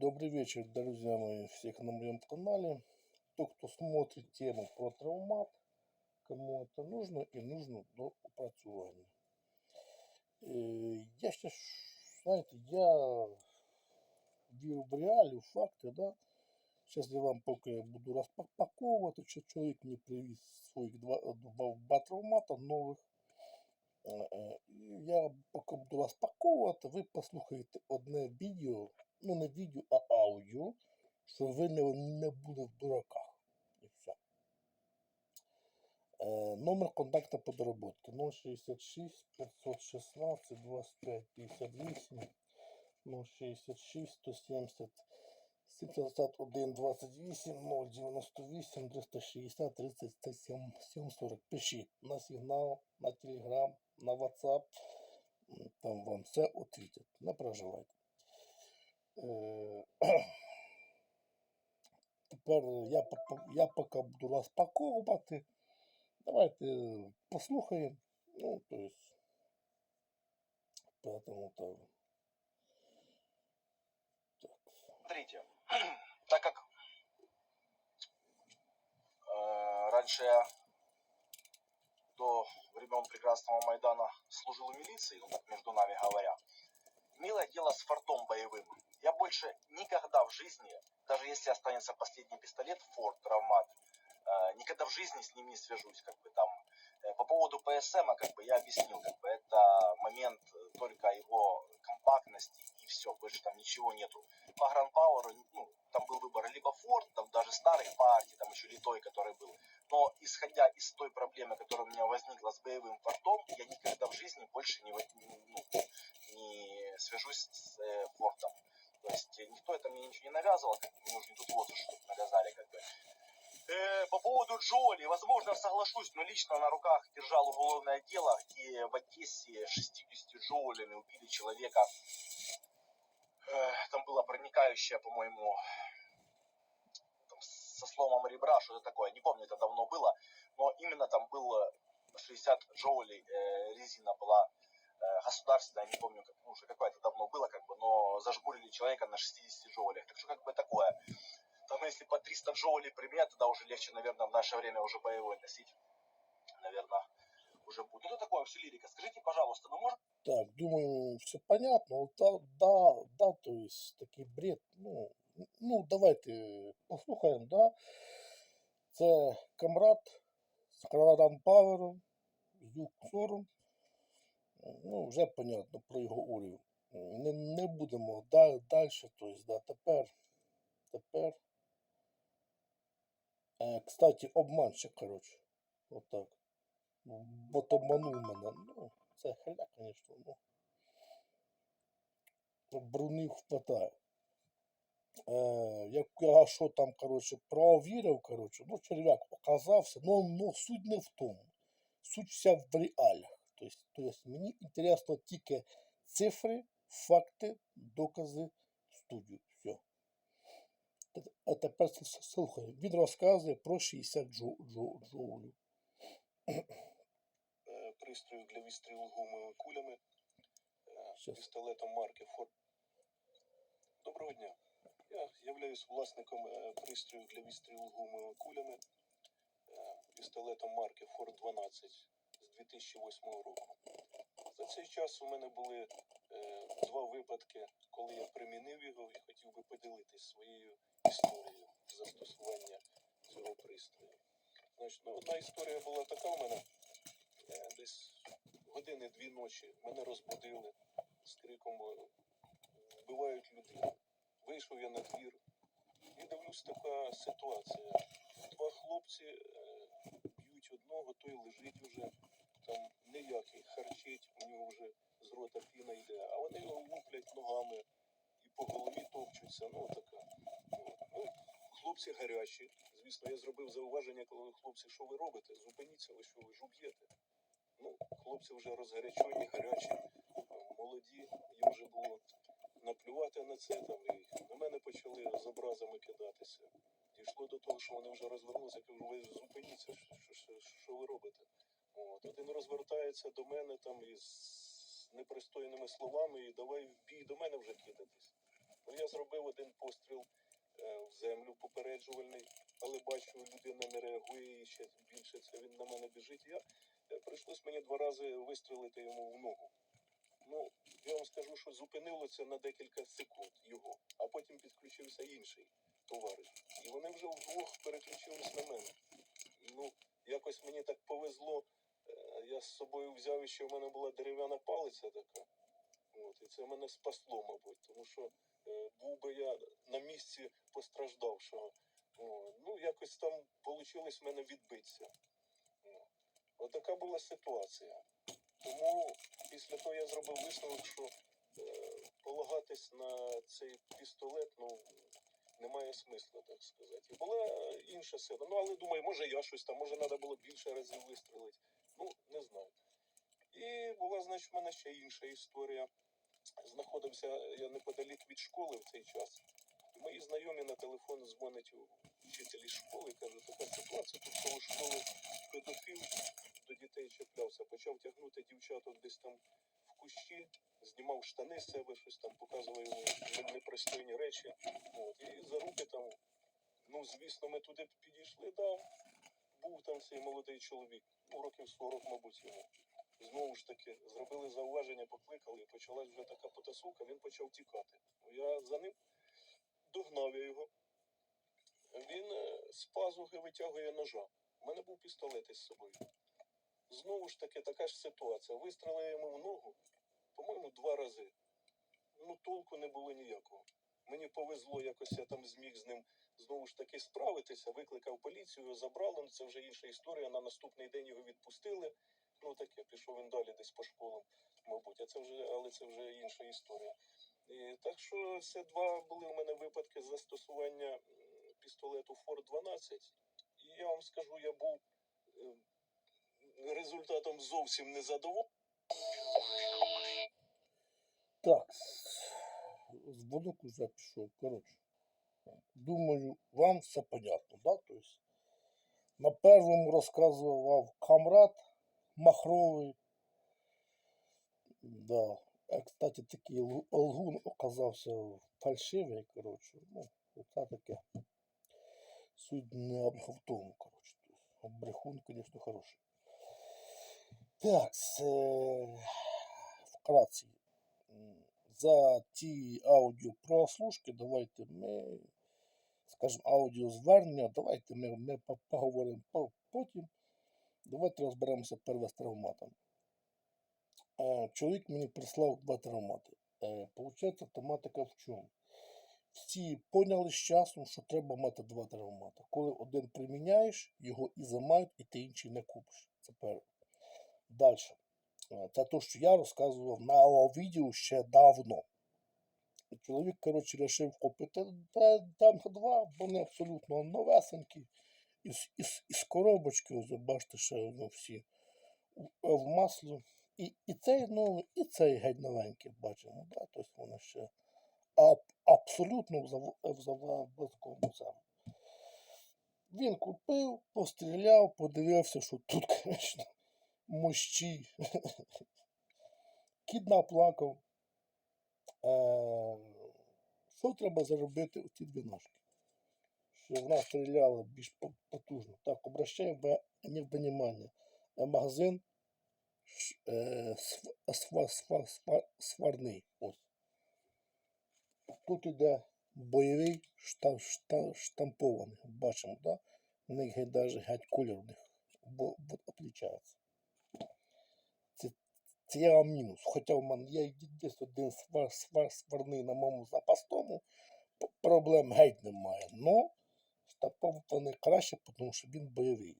Добрый вечер, друзья мои, всех на моем канале. Тот, кто смотрит тему про травмат, кому это нужно и нужно до опрацювання. Е, Я ще, ж, знаєте, я вірю в реалії, в факти, да. Зараз я вам поки буду розпаковувати, що чоловік мені привіз своїх два, два, два травмата нових. Е, е, І я поки буду розпаковувати, ви послухаєте одне відео, Ну не відео, а аудіо, що ви не, не були в дураках. І все. Е, номер контакту по доработки 066 516 25 58 066 170 71 28 098 360 37 740. Пишіть на сигнал, на телеграм, на WhatsApp. Там вам все відповідять. Не переживайте. Е, Тепер я, я поки буду розпаковувати. Давайте послухаємо. Ну, то есть, поэтому то так. Смотрите, так как э, раньше я до времен прекрасного Майдана служил в милиции, ну между нами говоря, имело дело с фортом боевым. Я больше никогда в жизни, даже если останется последний пистолет Форд, травмат, э, никогда в жизни с ним не свяжусь, как бы там. Э, По поводу ПСМ, как бы я объяснил, как бы это момент э, только его компактности и все, больше там ничего нету. По Grand Power, ну, там был выбор либо Ford, там даже старых партий, там еще литой, который был. Но исходя из той проблемы, которая у меня возникла с боевым фортом, я никогда в жизни больше не, ну, не свяжусь с э, фортом. То есть э, никто это мне ничего не навязывал, как мне уже не тут возраст, чтобы навязали, как бы. Э, по поводу Джоли, возможно, соглашусь, но лично на руках держал уголовное дело, где в Одессе 60 джоулями убили человека. Э, там было проникающее, по-моему, со сломом ребра, что-то такое. Не помню, это давно было, но именно там было 60 джоулей э, резина была э, государственная, не помню, как, ну, уже какое-то давно было, как бы, но зажмурили человека на 60 джоулях. Так что как бы такое. Там если по 300 джоулей применять, тогда уже легче, наверное, в наше время уже боевой носить. Наверное, уже будет. Ну, это такое все лирика. Скажите, пожалуйста, ну может Так, думаю, все понятно. Да, да, да, то есть такий бред. Ну, ну давайте послухаємо, да. Це камрад з Гранатан Павером, з Юксором. Ну, вже понятно про його урів. Не, не будемо далі, далі, то есть, да, тепер, тепер. Е, кстати, обманщик, коротше. Отак. Бо обманув мене. Ну, це херня, звісно, ну. Брунів хватає. Е, як я що там, коротше, провірив, коротше, ну, черв'як оказався, ну, ну суть не в тому. Суть вся в реаліях. Тобто, тобто мені інтересно тільки цифри, факти, докази, студію. Все. А тепер слухай, він розказує про 60 джоу, джоу, джоулів. е, пристрою для відстрілу гумовими кулями, е, пістолетом марки Ford. Доброго дня. Я являюсь власником е, пристрою для відстрілу гумовими кулями, е, пістолетом марки Ford 12 з 2008 року. За цей час у мене були е, два випадки, коли я примінив його і хотів би поділитись своєю історією застосування цього пристрою. Значить, ну, одна історія була така у мене. Десь години дві ночі мене розбудили з криком вбивають людину. Вийшов я на двір і дивлюсь така ситуація. Два хлопці е, б'ють одного, той лежить уже, там ніякий харчить, у нього вже з рота піна йде, а вони його луплять ногами і по голові топчуться. Ну така. Ну, хлопці гарячі. Звісно, я зробив зауваження, коли хлопці, що ви робите? Зупиніться, ви що ви жуб'єте. Ну, хлопці вже розгарячені, гарячі, молоді, їм вже було наплювати на це там і на мене почали з образами кидатися. Дійшло до того, що вони вже розвернулися, кажу, ви зупиніться, що, що, що, ви робите? От, один розвертається до мене там із непристойними словами і давай в бій до мене вже кидатись. Ну, я зробив один постріл е, в землю попереджувальний, але бачу, людина не реагує і ще більше це він на мене біжить. Я е, прийшлось мені два рази вистрелити йому в ногу. Ну, я вам скажу, що зупинило це на декілька секунд його, а потім підключився інший товариш. І вони вже вдвох переключились на мене. Ну, якось мені так повезло. Е, Я з собою взяв і ще в мене була дерев'яна палиця така. От, і це мене спасло, мабуть, тому що е, був би я на місці постраждавшого. Ну, якось там вийшло в мене відбитися. О, Отака була ситуація. Тому після того я зробив висновок, що е, полагатись на цей пістолет, ну, немає смисла, так сказати. Була інша сила. Ну, але думаю, може я щось там, може треба було більше разів вистрілити. Ну, не знаю. І була, значить, в мене ще інша історія. Знаходився я неподалік від школи в цей час. І мої знайомі на телефон дзвонять у вчителі школи, і кажуть, така ситуація, тут коло школи педофіл до дітей чіплявся, почав тягнути дівчаток десь там в кущі, знімав штани з себе, щось там показував йому непристойні речі. От, і за руки там, ну, звісно, ми туди підійшли, да, був там цей молодий чоловік, ну, років 40, мабуть, йому. Знову ж таки, зробили зауваження, покликали, і почалась вже така потасовка, він почав тікати. Я за ним догнав я його. Він е, з пазухи витягує ножа. У мене був пістолет із собою. Знову ж таки, така ж ситуація. Вистрелив йому в ногу, по-моєму, два рази. Ну, толку не було ніякого. Мені повезло, якось я там зміг з ним знову ж таки справитися, викликав поліцію, забрали. Ну, це вже інша історія. На наступний день його відпустили. Ну таке, пішов він далі десь по школам, мабуть. А це вже, але це вже інша історія. І, так що це два були у мене випадки застосування пістолету Форд 12. І я вам скажу, я був е, результатом зовсім не задоволений. Так, звонок уже пішов. Коротше, думаю, вам все понятно, да? То есть, на першому розказував камрад Махровий. Да. А, кстати, такий лгун оказався фальшивий, коротше. Ну, це таке. Суть не об- в тому, коротше. Брехун, звісно, хороший. Так, це вкратце. За ті аудіопрослушки давайте ми, скажімо, аудіозвернення, давайте ми, ми поговоримо потім. Давайте розберемося перше з травматом. Е, чоловік мені прислав два травмати. Е, Получається, тематика в чому? Всі поняли з часом, що треба мати два травмата. Коли один приміняєш, його і замають, і ти інший не купиш. Це перше. Далі. Це те, що я розказував на відео ще давно. Чоловік, коротше, вирішив купити два, бо вони абсолютно новесенькі. Із, із, із коробочки, ось бачите, ще ну, всі в, в маслі. І, і цей новий, і цей геть новенький бачимо. Да? Тобто вони ще аб, абсолютно в, зав, в. Він купив, постріляв, подивився, що тут, звісно, мощі. Кіт наплакав. Е, що треба заробити у ці дві ножки? Щоб вона стріляла більш потужно. Так, обращаємо в- внимание. Магазин е, сва- сва- сва- сварний. Ось. Тут іде бойовий шта, шта, штампований. Бачимо, да? У них даже геть колір у них бо. Це, це я вам мінус. Хоча в мене є десь один свар, свар, сварний на моєму запасному, проблем геть немає. Но штампований краще, тому що він бойовий.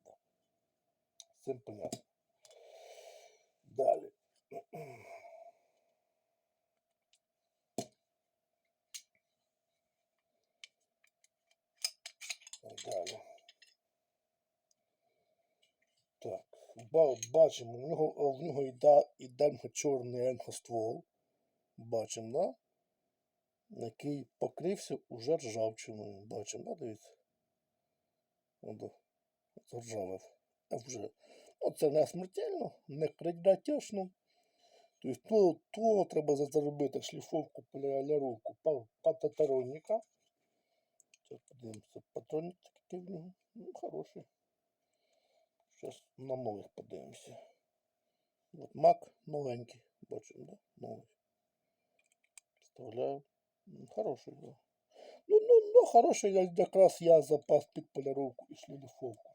З Цим понятно. Далі. Далі. Так. Ба- Бачимо, в нього, в нього йде, іде чорний енхоствол. Бачимо, да? Який покрився уже ржавчиною. Бачимо, да, дивіться? Заржавив. Вже. Оце не смертельно, не крадятячно. Тобто то, то треба за- заробити шліфовку поліроровку па- пататаронника. Зараз подивимося, патронник такий в нього. Ну, хороший. Зараз на нових подивимося. От мак новенький, бачимо, да? Новий. Вставляю. Хороший, да. Ну, ну, ну, хороший, якраз я запас під поліровку і шліфовку.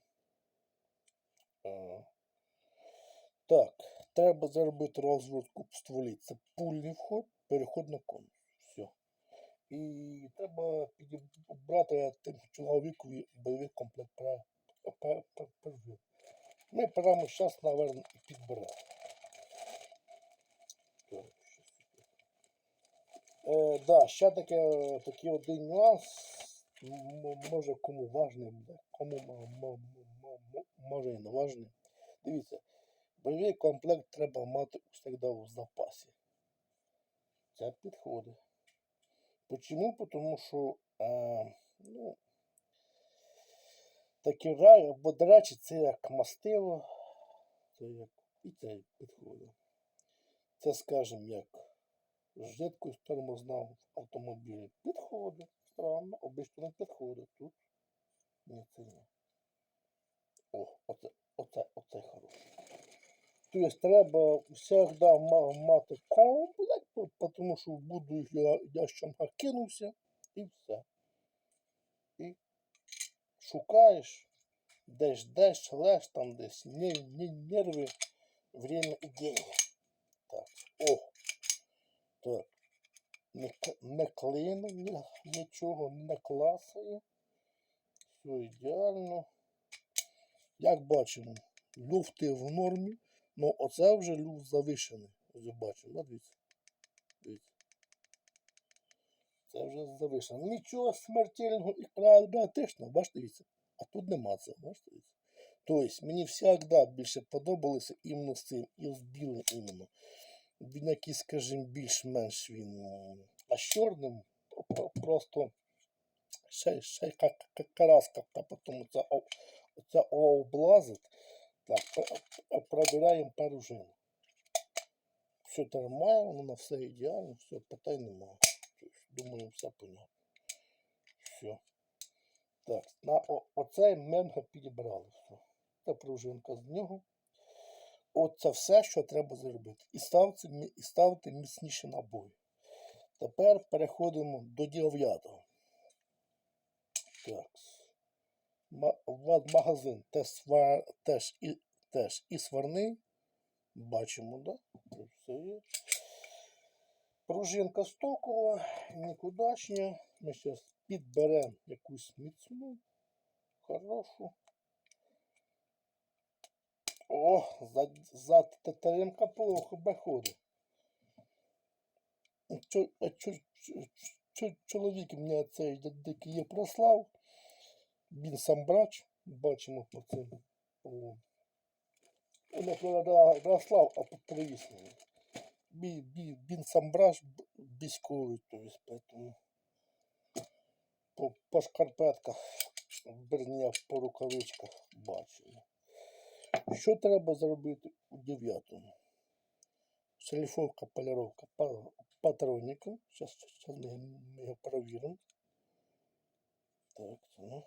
Так, треба зробити розвертку в стволі. Це пульний вход, переход на конус. Все. І треба підібрати тим чоловікові бойовий комплект пра- пра- пра- пра- Ми прямо зараз, наверное, і підберемо. Е, да, ще таке, такий один нюанс. Може кому важний буде, кому може і не важний. Дивіться, бойовий комплект треба мати завжди в запасі. Це підходить. Почому? Тому що е, ну, такі рай, бо, до речі, це як мастило, це як і це підходить. Це, скажімо, як жидкость тормозна автомобілі підходить. Странно, обично не підходить. Тут ні, це ні. О, оце, оце, оце хороше. Тобто треба завжди мати комплект, тому що буду я, я ще кинувся і все. І шукаєш, десь десь, леш там десь, не, не, нерви, время і деньги. Так, о, так. Не, не клеїно, ні, нічого не класає. Все ідеально. Як бачимо, люфти в нормі, ну оце вже люфт завишений. Ось бачимо, да, дивіться. Дивіться. Це вже завишено. Нічого смертельного і критичного, бачите, дивіться. А тут нема цього, бачите. Тобто мені завжди більше подобалося іменно з цим, і з білим іменно. Він якийсь, скажімо, більш-менш він. А з чорним просто ще, ще караска, а потім це, о- облазить. Так, пр- пр- провіряємо. Все нормально, воно все ідеально, все, питань немає. Думаю, все понятно. Все. Так, на оцей менго підібрали. Все. Це пружинка з нього. Оце все, що треба зробити. І ставити, і ставити міцніші набої. Тепер переходимо до дев'ятого. Так. Ма- Магазин теж, сва- теж, і, теж і сварний. Бачимо, да? Тут все є. Пружинка стокова, нікудашня. Ми зараз підберемо якусь міцну, хорошу. О, за, за Татаренка плохо чо, чоловік мене цей дикий є прослав. Він сам брач, бачимо по цим. О. Не прослав, а мені. Бі, бі, він сам брач б- то есть, поэтому по, по шкарпетках, верні, по рукавичках бачимо. Що треба зробити у дев'ятому? Шліфовка, поліровка па- патронника. Зараз, ми, його перевіримо. Так, ну.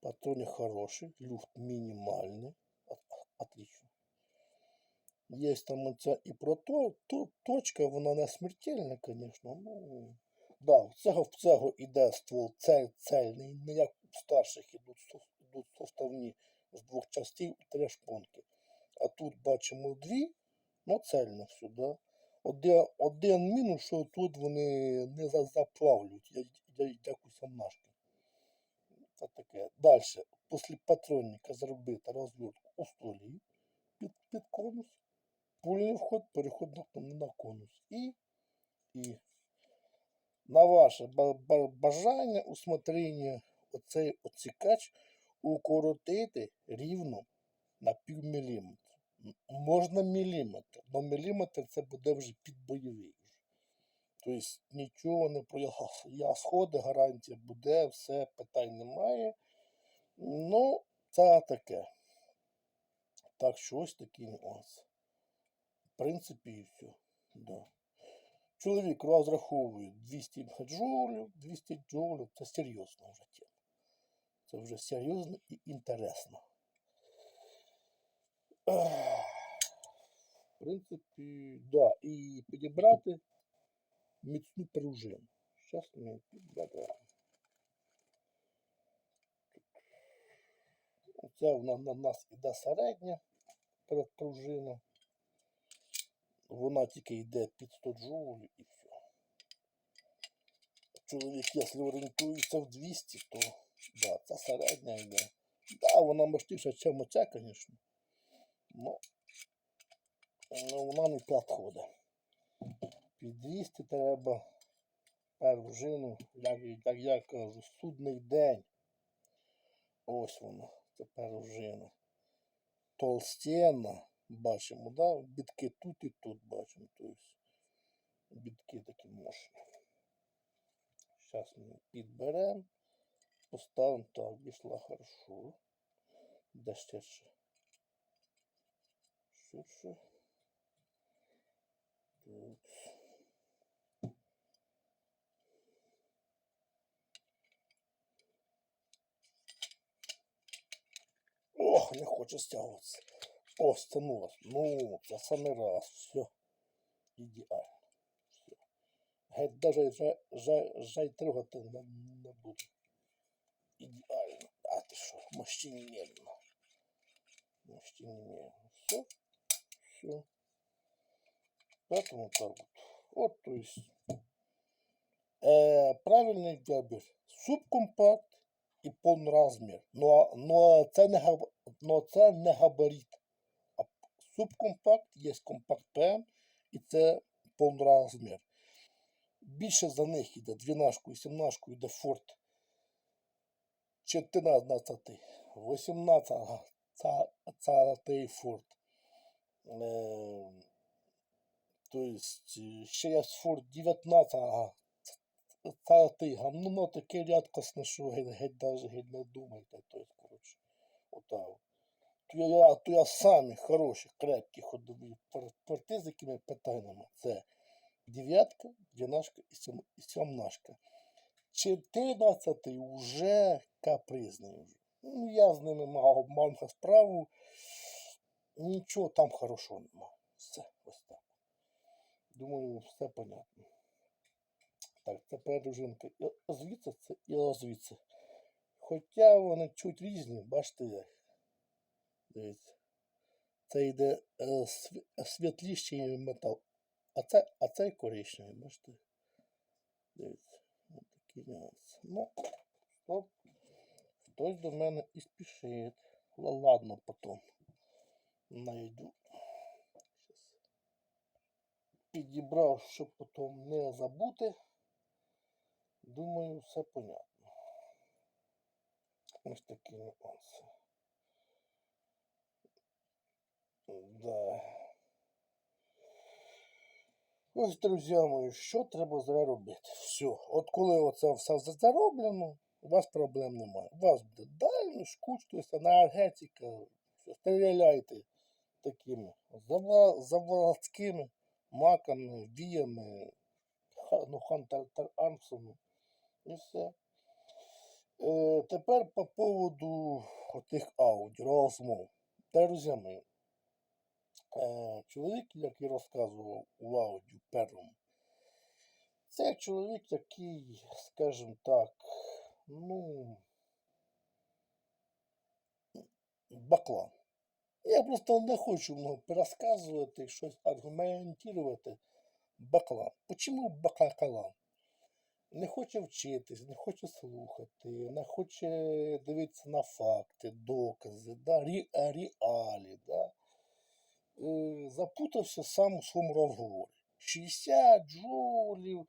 Патроник хороший, люфт минимальный. От- Отлично. Є там оця і прото, то, точка, вона не смертельна, звісно. Ну, да, в цього, в цього іде ствол цель, цельний, не як у старших ідуть, ідуть составні з двох частей три шпонки. А тут бачимо дві, ну цельно да. Один, один мінус, що тут вони не заплавлюють, я- я- як у самнашки. Це таке. Далі, після патронника зробити розвертку у столі під, під конус, пульний вход, переход на, конус. І, і на ваше ба- ба- бажання, усмотрення, оцей оцікач укоротити рівно на пів міліметра. Можна міліметр, але міліметр це буде вже під бойовий. Тобто нічого не про я сходи, гарантія буде, все, питань немає. Ну, це таке. Так що ось такий нюанс. Принципі, і все. Да. Чоловік розраховує 200 джоулів, 200 джоулів це серйозно вже тема. Це вже серйозно і інтересно. В принципі, да. І підібрати міцну пружину. Зараз ми підберемо. Це в нас, на нас іде середня пружина. Вона тільки йде під 100 джоулів і все. Чоловік, якщо орієнтується в 200, то да, це середня йде. Да, вона мощніша, ніж оця, звісно. Но, но вона не підходить. Під 200 треба пружину, як, як я кажу, судний день. Ось вона, це пружина. Толстенна, бачимо, да? бітки тут і тут бачимо. Тобто бітки такі мощні. Зараз ми підберемо, поставимо так, пішла хорошо. Де ще ще? Ширше. Так. Ох, не хоче стягуватися. О, стягнулось. Ну, це саме раз. Все. Ідеально. Все. Геть даже вже, вже, вже й трогати не, не буду. Ідеально. А ти що, мощі немедленно. Мощі немедленно. Все. Все. Поэтому так вот. Вот, то есть. Э, правильный выбор. Субкомпакт і повнорозмір. Но, но, це не, габ- но це не габарит. Субкомпакт є компакт ПМ і це повнорозмір. Більше за них йде 12 і 17 йде Ford 14, 18 це, це той Ford. Е, то есть е, ще є Ford 19, ага, та гамно ну, таке рядкосне, що геть, геть не думайте. То есть, коротше, отак. Я самі хороші, крепкі ходові порти з якими питаннями. Це дев'ятка, дванашка і сімнашка. Чотирнадцятий уже капризний. Вже. Ну, я з ними мав, мав справу. Нічого там хорошого нема. Все, ось так. Думаю, все понятно. Так, це пережинка і звідси це і звідси. Хоча вони чуть різні, бачите як. Дивіться. Це йде е, світліший метал. А це, а це коричневий, бачите. Дивіться. Ось такі нюанси. Ну, стоп. Хтось до мене і спішить. Ладно, потім. Найду. Підібрав, щоб потім не забути. Думаю, все понятно. Ось такі нюанси. Да. Ось, друзі мої, що треба зараз робити? Все. От коли оце все зароблено, у вас проблем немає. У вас буде дально, скучність, енергетика. Стріляйте такими заводськими маками, віями, ну, хантер армсами. І все. Е, тепер по поводу тих аудіо, розмов. Друзі мої, е, чоловік, який розказував у аудіо першому, це чоловік, який, скажімо так, ну, баклан. Я просто не хочу много пересказувати, щось аргументувати. Баклан. Почому баклан? Не хоче вчитись, не хоче слухати, не хоче дивитися на факти, докази, да, рі, реалі. Да. Е, запутався сам у своєму розговорі. 60 джолів,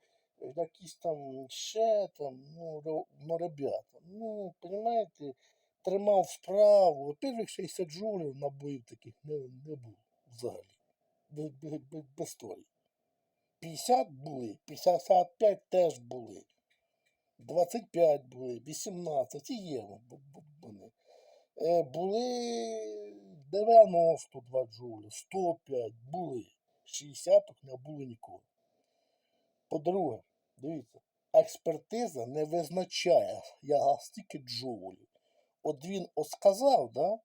якісь там ще там, ну, ну ребята, ну, понимаете, тримав справу. Во-первых, 60 джолів набоїв таких не, не було взагалі. Без, без, без, без 50 були, 55 теж були. 25 були, 18 і є вони. Е, були 92 джоулі, 105 були. 60 не було ніколи. По-друге, дивіться, експертиза не визначає я стільки джоулів. От він сказав, да,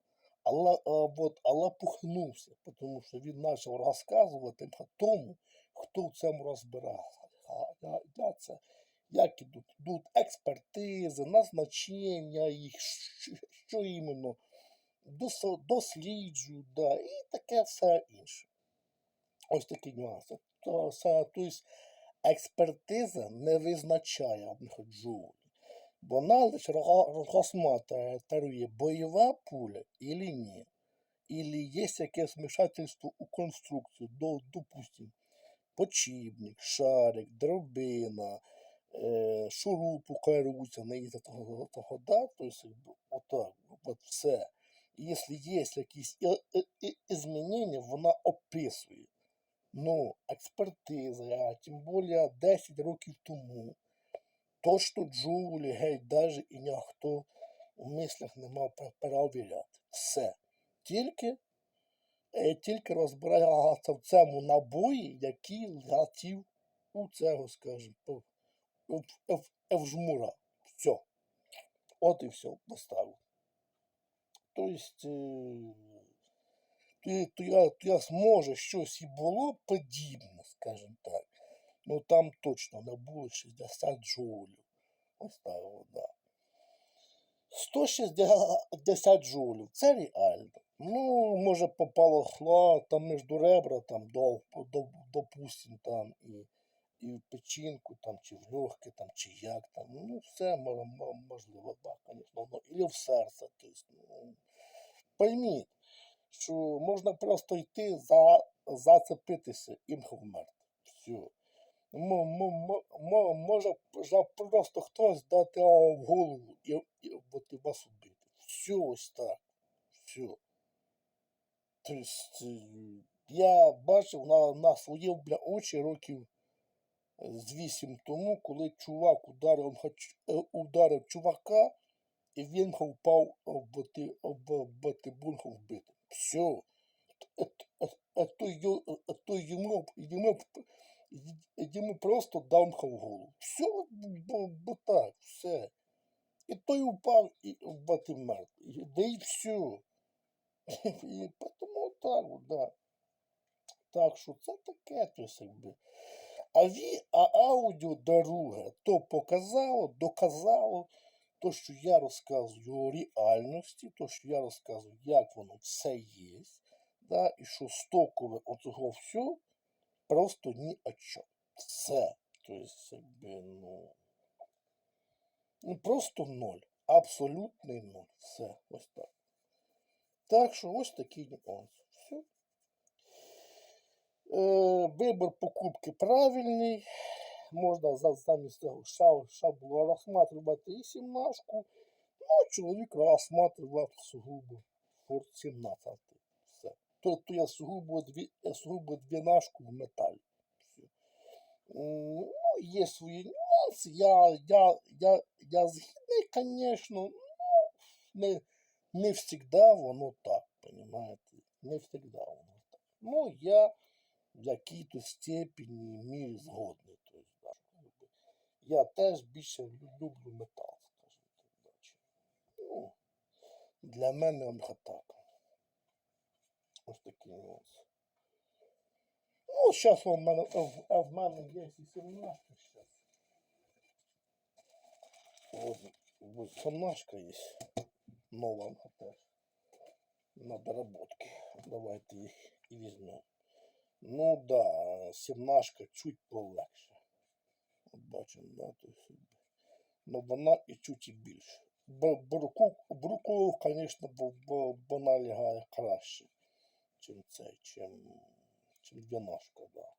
але, от, але пухнувся, тому що він почав розказувати тому, хто в цьому розбирався. Я, це, як ідуть, ідуть експертизи, назначення їх, що іменно, дос- досліджують, да, і таке все інше. Ось такі нюанси. Тобто експертиза не визначає джоулів. Вона лише ро- бойова пуля или ні. Или є якесь вмішательство у конструкцію, до, допустим, почібник, шарик, дробина, е, шуруп укорюється на із того, того да, то есть, якби, отак, от все. І якщо є якісь змінення, вона описує. Ну, експертиза, а тим більше 10 років тому, то, що Джулі, геть, даже і ніхто у мислях не мав пе- перевіряти. Все. Тільки, е, тільки розбирається в цьому набої, який летів у цього, скажімо, в, в, в, в жмура. Все. От і все, поставив. Тобто, е, то, то, я, то я зможе щось і було подібне, скажімо так. Ну там точно не було 60 джоулів. Ось так, от, да. 160 джоулів, це реально. Ну, може попало хла там між ребра, там, до, до, допустим, там, і, і в печінку, там, чи в легке, там, чи як там. Ну, все мо- мо- можливо, так, звісно. Ну, і в серце. Ну, пойміть, що можна просто йти за, зацепитися і вмерти. Все. Може просто хтось дати в голову і, і, і вас убити. Все ось так. Все. Тобто, е, я бачив на, на свої бля, очі років е, з вісім тому, коли чувак ударив, е, ударив чувака, і він впав в ти- в батибунку вбити. Все. А то, йому, йому, йому просто дав в голову. Все, бо, так, все. І той упав і вбити мертвий. Да і все. І тому так, да. Так що це таке, то есть, якби. А, ві, а аудіо друге то показало, доказало, то, що я розказую реальності, то, що я розказую, як воно все є, да, і що стокове оцього все просто ні о чому. Все. Тобто, ну, ну, просто ноль. Абсолютний ноль. Все. Ось так. Так що ось такий нюанс. Все. Е, вибір покупки правильний. Можна за, замість того ша, розсматривати і сімнашку. Ну, чоловік розсматривав сугубо Ford 17. Все. То, то я сугубо, дві, сугубо двінашку в металі. Ну, є свої нюанси. Я, я, я, я згідний, звісно, не, не всегда воно так, понимаете? Не всегда воно так. Ну, я в якій-то степені мірі згодний. То есть, да, якби. Я теж більше люблю метал, скажімо так. Ну, для мене он так. Ось такий нюанс. Ну, зараз у мене, в, в мене є і 17 зараз. Вот, вот 17 є. Нова теж. На доработки. Давайте їх і візьмемо. Ну да, сімнашка чуть полегше. Бачимо, да, то ну вона і чуть і більше. Б- Бруку, бруку, звісно, вона лягає краще, чим цей, чим, чим двінашка, да.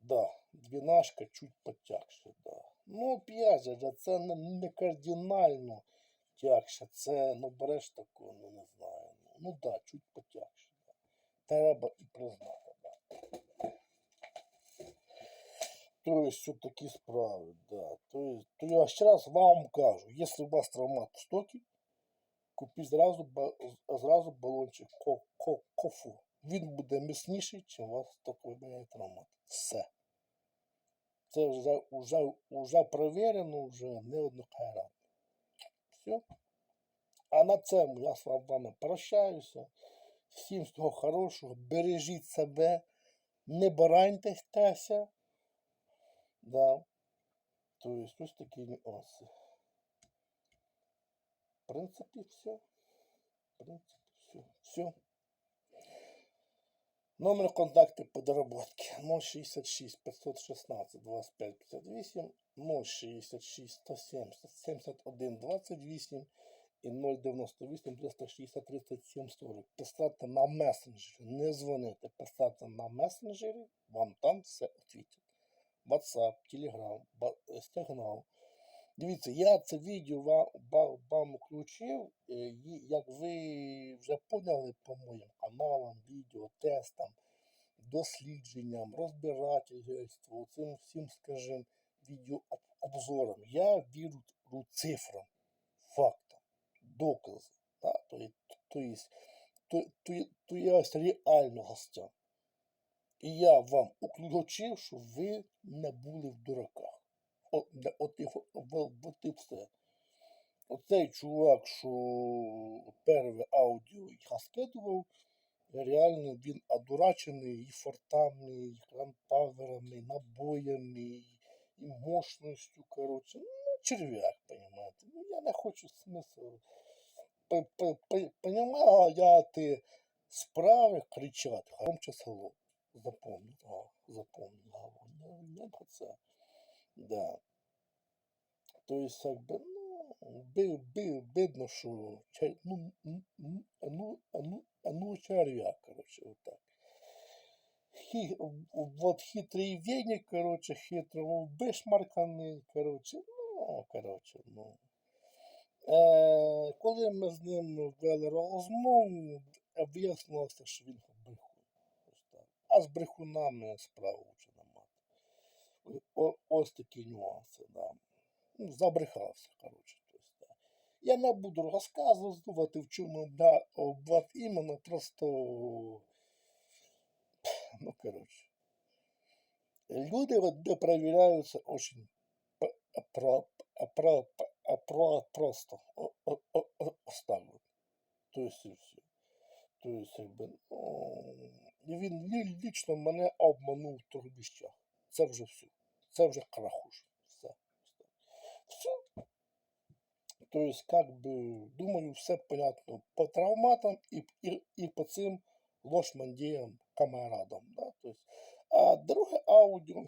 Да, двінашка чуть потягше, да. Ну, опять же, це не, не кардинально тягше, це, ну, береш таку, ну, не знаю, ну, ну да, чуть потягше, да. Треба і признати, да. То есть вот такие справи, да. То, есть, то я раз вам кажу, если у вас травмат в стокі, купіть зразу, зразу балончик ко, ко, кофу. він буде міцніший, ніж у вас токовий травмат. Все. Це вже, вже, вже перевірено, вже неоднократно. Все. А на цьому я з вами прощаюся. Всім всього хорошого. Бережіть себе, не бараньтеся. Да. Тобто ось такі нюанси. В принципі, все. В принципі, все. Все. Номер контакту по доработке 066 516 25 58 066 170 71 28 і 098 360 37 40. Писати на месенджері, не дзвонити, писати на месенджері, вам там все відповідять. WhatsApp, Telegram, е, Signal. Дивіться, я це відео вам, вам, включив, е, як ви вже поняли по моїм каналам, відео, тестам, дослідженням, розбирательству, цим всім, скажімо, відеообзорам. Я вірю цифрам, фактам, доказам. Да? То, є- то, то, то, то є реально гостям. І я вам уключив, щоб ви не були в дураках. От, от, от, і все. Оцей чувак, що перше аудіо я скидував, реально він одурачений і фортами, і гранпаверами, і набоями, і, мощністю, коротше. Ну, черв'як, понимаєте. Ну, я не хочу смисл. П- п- п- Понимаєте, справи кричать, громче село. Запомни, а, запомни, говорю. Не, не про це. Да. То есть, как бы, ну, би, би, видно, що ну, ну, ну, ну, черв'як, короче, вот так. Хі, вот хитрий веник, короче, хитрого бешмарканий, короче, ну, короче, ну. Е, коли ми з ним вели розмову, вияснилося, що він. А з брехунами справу вже немає. О, ось такі нюанси, да. Ну, забрехався, коротше. Да. Я не буду розказувати, в чому да, от іменно, просто. Ну, коротше. Люди де перевіряються п- про, про, про, про, просто. От. То есть. То есть, якби, ну, і він лі- лічно мене обманув трьох. Це вже все. Це вже крахуш. Все. Все. То есть, как бы, думаю, все понятно по травматам і, і, і по цим лошмандіям камерадам. Да? То есть, а друге аудіо,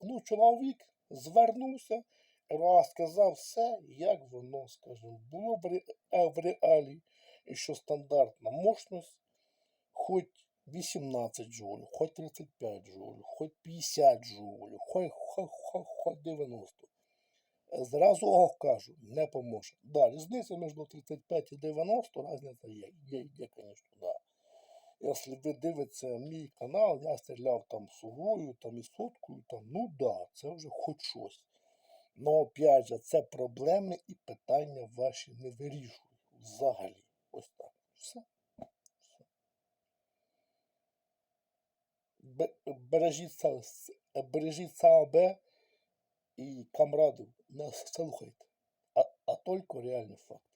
ну, чоловік звернувся, розказав все, як воно, скажімо, було ре, е, в реалі, і що стандартна мощність, хоч 18 джоулів, хоч 35 джоулів, хоч 50 джоулів, хоч, хоч, хоч, хоч 90. Зразу вам кажу, не поможе. Да, різниця між 35 і 90, різниця є, є, є, звісно, да. Якщо ви дивитеся мій канал, я стріляв там сувою, там і соткою, там, ну да, це вже хоч щось. Но опять же, це проблеми і питання ваші не вирішують взагалі. Ось так. Все. Бережіть, бережіть себе і камраду. не слухайте, а, а тільки реальні факти.